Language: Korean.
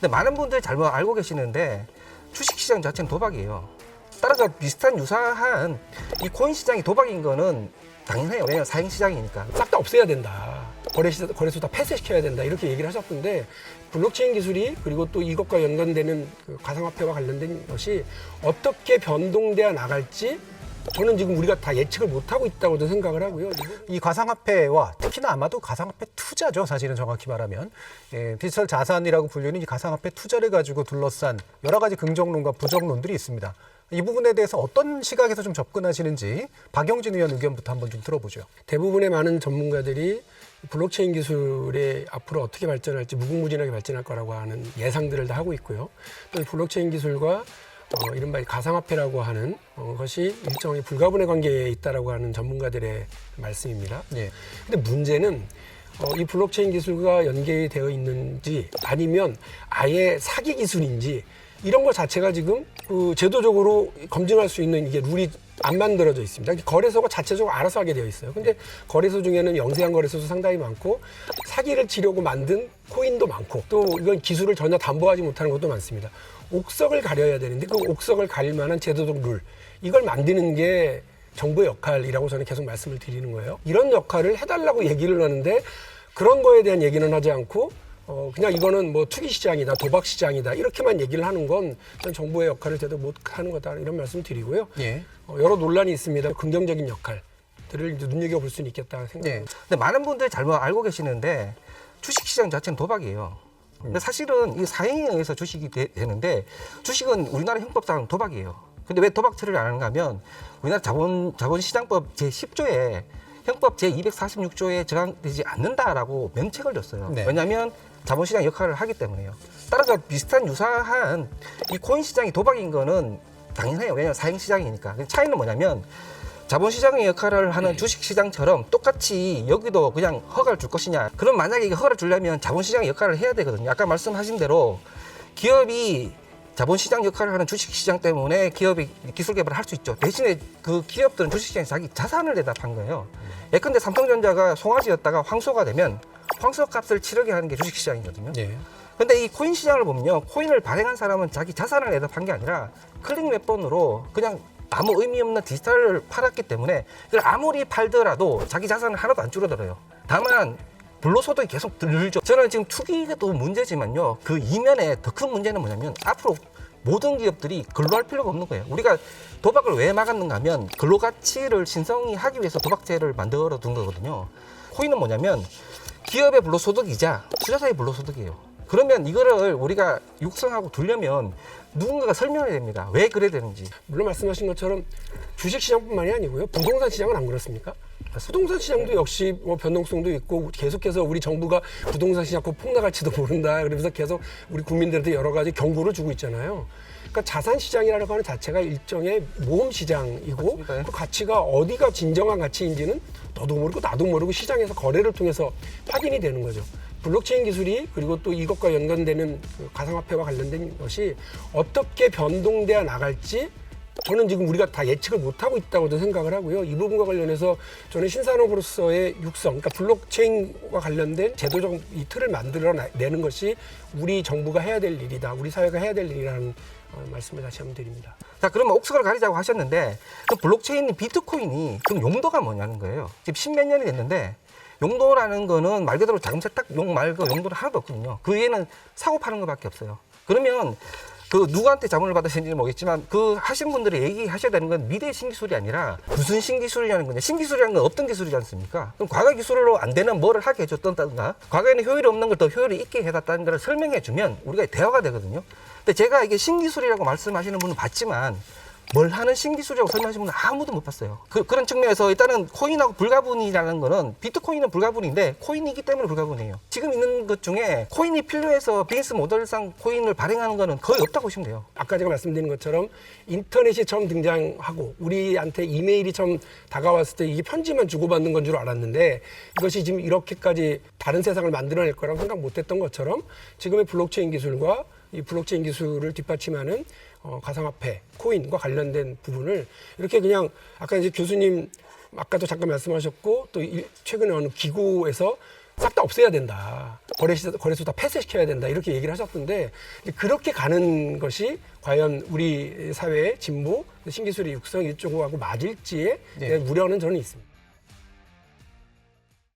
근데 많은 분들이 잘못 알고 계시는데 주식시장 자체는 도박이에요. 따라서 비슷한 유사한 이 코인 시장이 도박인 거는 당연해요. 왜냐하면 사행 시장이니까. 싹 다 없애야 된다. 거래시, 거래소 다 폐쇄시켜야 된다. 이렇게 얘기를 하셨는데 블록체인 기술이 그리고 또 이것과 연관되는 그 가상화폐와 관련된 것이 어떻게 변동되어 나갈지 저는 지금 우리가 다 예측을 못하고 있다고도 생각을 하고요. 이 가상화폐와 특히나 아마도 가상화폐 투자죠. 사실은 정확히 말하면 예, 디지털 자산이라고 불리는 이 가상화폐 투자를 가지고 둘러싼 여러 가지 긍정론과 부정론들이 있습니다. 이 부분에 대해서 어떤 시각에서 좀 접근하시는지 박영진 의원 의견부터 한번 좀 들어보죠. 대부분의 많은 전문가들이 블록체인 기술이 앞으로 어떻게 발전할지 무궁무진하게 발전할 거라고 하는 예상들을 다 하고 있고요. 또이 블록체인 기술과 어, 이른바 이 가상화폐라고 하는 어, 것이 일정의 불가분의 관계에 있다라고 하는 전문가들의 말씀입니다. 예. 근데 문제는 어, 이 블록체인 기술과 연계이 되어 있는지 아니면 아예 사기 기술인지 이런 것 자체가 지금 그 제도적으로 검증할 수 있는 이게 룰이 안 만들어져 있습니다. 거래소가 자체적으로 알아서 하게 되어 있어요. 근데 거래소 중에는 영세한 거래소도 상당히 많고 사기를 치려고 만든 코인도 많고 또 이건 기술을 전혀 담보하지 못하는 것도 많습니다. 옥석을 가려야 되는데 그 옥석을 가릴 만한 제도적 룰 이걸 만드는 게 정부의 역할이라고 저는 계속 말씀을 드리는 거예요. 이런 역할을 해달라고 얘기를 하는데 그런 거에 대한 얘기는 하지 않고 어 그냥 이거는 뭐 투기 시장이다, 도박 시장이다 이렇게만 얘기를 하는 건전 정부의 역할을 제대로 못 하는 거다 이런 말씀 드리고요. 예. 어, 여러 논란이 있습니다. 긍정적인 역할들을 눈여겨 볼 수는 있겠다 예. 생각합니다. 근데 많은 분들이 잘못 알고 계시는데 주식 시장 자체는 도박이에요. 근데 사실은 이 사행에 의해서 주식이 되, 는데 주식은 우리나라 형법상 도박이에요. 근데 왜 도박 처리를 안 하는가 하면 우리나라 자본, 자본시장법 제10조에 형법 제246조에 저항되지 않는다라고 명책을 줬어요. 네. 왜냐하면 자본시장 역할을 하기 때문에요. 따라서 비슷한 유사한 이 코인 시장이 도박인 거는 당연해요. 왜냐하면 사행 시장이니까. 근데 차이는 뭐냐면 자본시장의 역할을 하는 주식시장처럼 똑같이 여기도 그냥 허가를 줄 것이냐. 그럼 만약에 이게 허가를 주려면 자본시장의 역할을 해야 되거든요. 아까 말씀하신 대로 기업이 자본시장 역할을 하는 주식시장 때문에 기업이 기술 개발을 할 수 있죠. 대신에 그 기업들은 주식시장에 자기 자산을 내다 판 거예요. 예컨대 삼성전자가 송아지였다가 황소가 되면 황소 값을 치르게 하는 게 주식시장이거든요. 예. 근데 이 코인 시장을 보면요. 코인을 발행한 사람은 자기 자산을 내다 판 게 아니라 클릭 몇 번으로 그냥 아무 의미 없는 디지털을 팔았기 때문에 이걸 아무리 팔더라도 자기 자산은 하나도 안 줄어들어요. 다만 불로소득이 계속 늘죠. 저는 지금 투기도 문제지만요. 그 이면에 더 큰 문제는 뭐냐면 앞으로 모든 기업들이 근로할 필요가 없는 거예요. 우리가 도박을 왜 막았는가 하면 근로가치를 신성히 하기 위해서 도박제를 만들어 둔 거거든요. 코인은 뭐냐면 기업의 불로소득이자 투자자의 불로소득이에요. 그러면 이거를 우리가 육성하고 두려면 누군가가 설명해야 됩니다. 왜 그래야 되는지. 물론 말씀하신 것처럼 주식 시장뿐만이 아니고요. 부동산 시장은 안 그렇습니까? 부동산 시장도 역시 뭐 변동성도 있고 계속해서 우리 정부가 부동산 시장 곧 폭락할지도 모른다. 그러면서 계속 우리 국민들한테 여러 가지 경고를 주고 있잖아요. 그러니까 자산 시장이라고 하는 자체가 일종의 모험 시장이고 맞습니다. 그 가치가 어디가 진정한 가치인지는 너도 모르고 나도 모르고 시장에서 거래를 통해서 확인이 되는 거죠. 블록체인 기술이 그리고 또 이것과 연관되는 그 가상화폐와 관련된 것이 어떻게 변동되어 나갈지 저는 지금 우리가 다 예측을 못하고 있다고도 생각을 하고요. 이 부분과 관련해서 저는 신산업으로서의 육성, 그러니까 블록체인과 관련된 제도적 이 틀을 만들어 내는 것이 우리 정부가 해야 될 일이다. 우리 사회가 해야 될 일이라는 어, 말씀을 다시 한번 드립니다. 자, 그러면 옥석을 가리자고 하셨는데 그 블록체인 비트코인이 그럼 용도가 뭐냐는 거예요. 지금 십몇 년이 됐는데 용도라는 거는 말 그대로 자금 세탁용 말고 용도는 하나도 없거든요. 그 위에는 사고 파는 것밖에 없어요. 그러면 그 누구한테 자문을 받으신지는 모르겠지만 그 하신 분들이 얘기하셔야 되는 건 미래 신기술이 아니라 무슨 신기술이라는 거냐. 신기술이라는 건 없던 기술이지 않습니까? 그럼 과거 기술로 안 되는 뭐를 하게 해줬던가 과거에는 효율이 없는 걸 더 효율이 있게 해놨다는 걸 설명해 주면 우리가 대화가 되거든요. 근데 제가 이게 신기술이라고 말씀하시는 분은 봤지만 뭘 하는 신기술이라고 설명하시는 분은 아무도 못 봤어요. 그, 런 측면에서 일단은 코인하고 불가분이라는 거는 비트코인은 불가분인데 코인이기 때문에 불가분이에요. 지금 있는 것 중에 코인이 필요해서 비즈니스 모델상 코인을 발행하는 거는 거의 없다고 보시면 돼요. 아까 제가 말씀드린 것처럼 인터넷이 처음 등장하고 우리한테 이메일이 처음 다가왔을 때 이게 편지만 주고받는 건 줄 알았는데 이것이 지금 이렇게까지 다른 세상을 만들어낼 거라고 생각 못 했던 것처럼 지금의 블록체인 기술과 이 블록체인 기술을 뒷받침하는 어, 가상화폐, 코인과 관련된 부분을 이렇게 그냥 아까 이제 교수님 아까도 잠깐 말씀하셨고 또 이- 최근에 어느 기구에서 싹 다 없애야 된다. 거래시, 거래소 다 폐쇄시켜야 된다. 이렇게 얘기를 하셨던데 그렇게 가는 것이 과연 우리 사회의 진보, 신기술의 육성 이쪽하고 맞을지에 네. 우려는 저는 있습니다.